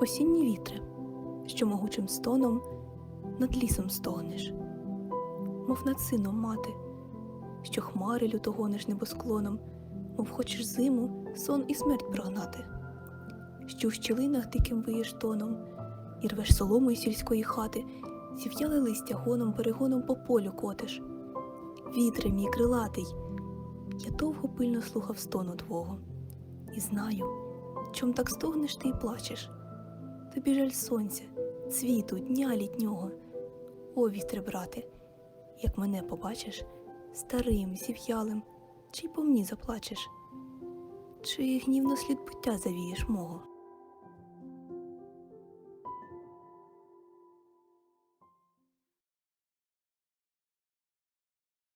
осінні вітри, що могучим стоном над лісом стогнеш, мов над сином мати, що хмари люто гониш небосклоном, мов хочеш зиму, сон і смерть прогнати, що в щілинах диким виєш тоном, і рвеш солому із сільської хати, зів'яли листя гоном перегоном по полю котиш. Вітре мій крилатий, я довго пильно слухав стону твого, і знаю, чом так стогнеш ти і плачеш. Тобі жаль сонця, цвіту, дня літнього. О, вітре, брате, як мене побачиш, старим, зів'ялим, чи й по мені заплачеш, чи гнівно слід буття завієш мого.